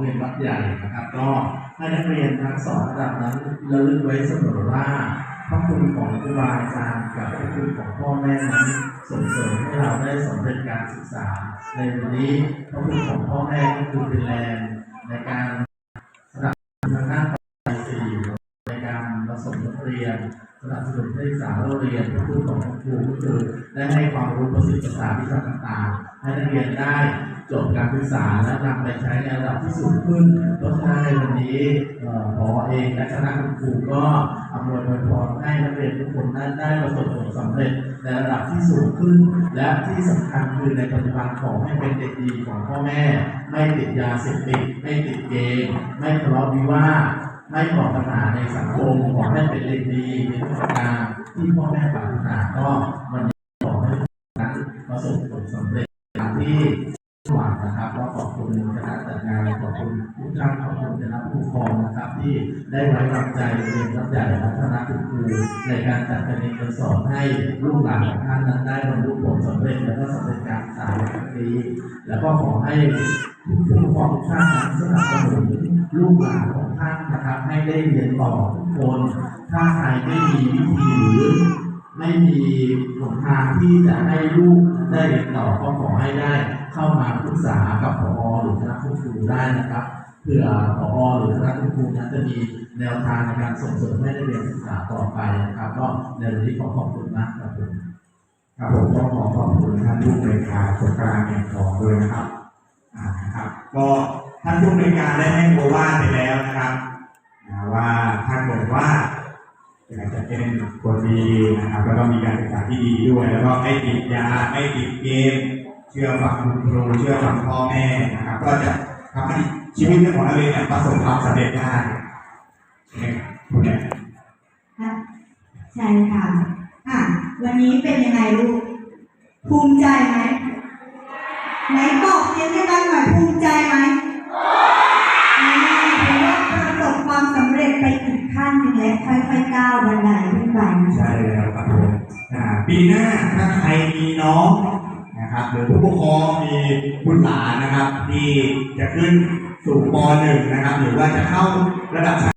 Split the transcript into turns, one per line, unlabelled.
เรียนวัดใหญ่นะครับ ก็ให้นักเรียนทั้งสองระดับนั้นระลึกไว้เสมอว่าพระคุณของครูบาอาจารย์กับพระคุณของพ่อแม่นั้นส่งเสริมให้เราได้สำเร็จการศึกษา ในวันนี้พระคุณของพ่อแม่ก็คือเป็นแรงในการสนับสนุนทางด้านปัจจัยสี่ในการผสมนักเรียน สนับสนุนให้ศึกษาเราเรียนพระคุณของครูก็คือได้ให้ความรู้ประสิทธิภาษาวิชาต่างๆให้นักเรียนได้จบการศึกษาและนำไปใช้ในระดับที่สูงขึ้นเพราะฉะนั้นในวันนี้เอ่อพอเองและคณะครูก็อำนวยพรให้นักเรียนทุกคนนั้นได้ประสบผลสำเร็จในระดับที่สูงขึ้น และที่สำคัญคือในปัจจุบันขอให้เป็นเด็กดีของพ่อแม่ ไม่ติดยาเสพติดไม่ติดเกม ไม่ทะเลาะวิวาท ไม่ก่อปัญหาในสังคมขอให้เป็นเด็กดีในทุกประการที่พ่อแม่ปรารถนาก็วันขอให้ทุกท่านประสบผลสำเร็จตามที่หวังนะครับก็ขอบคุณคณะจัดงานขอบคุณทุกท่านขอบคุณคณะผู้ปกครองนะครับ ที่ได้ไว้วางใจเรียนรับใหญ่และคณะคุณครูในการจัดการเรียนการสอนให้ลูกหลานของท่านนั้นได้บรรลุผลสำเร็จและก็สำเร็จการศึกษาในครั้งนี้แล้วก็ขอให้ผู้ปกครองทุกท่านสนับสนุนลูกหลานของ นะครับให้ได้เรียนต่อทุกคน ถ้าใครไม่มีวิธีหรือไม่มีหนทางที่จะให้ลูกได้เรียนต่อก็ขอให้ได้เข้ามาปรึกษากับผอหรือคณะครูได้นะครับเพื่อผอหรือคณะครูนั้นจะมีแนวทางในการส่งเสริมให้นักเรียนศึกษาต่อไปนะครับ ก็ในวันนี้ขอขอบคุณมากครับผม
ครับผมก็ขอขอบคุณท่านผู้บริการสงกานต์แห่งทองด้วยนะครับนะครับ ก็ท่านผู้บริการได้ให้โอวาทไปแล้วนะครับ ว่าถ้าเกิดว่าอยากจะเป็นคนดีนะครับแล้วก็มีการศึกษาที่ดีด้วย แล้วก็ไม่ติดยาไม่ติดเกม เชื่อฟังคุณครูเชื่อฟังพ่อแม่นะครับ ก็จะทำให้ชีวิตของเราเองเนี่ยประสบความสำเร็จได้ใช่ไหมครับคุณแม่ะ
ใช่ค่ะอะ วันนี้เป็นยังไงลูกภูมิใจไหมไหนบอกเสียงให้ดังหน่อยภูมิใจไหม กขั้นหนึ่งและค่อยๆก้าวบันไดขึ้นไปนะ
ใช่แล้วครับผมอ่าปีหน้าถ้าใครมีน้องนะครับหรือผู้ปกครองมีบุตรหลานนะครับ ที่จะขึ้นสู่ป .1 นะครับ หรือว่าจะเข้าระดับชั้น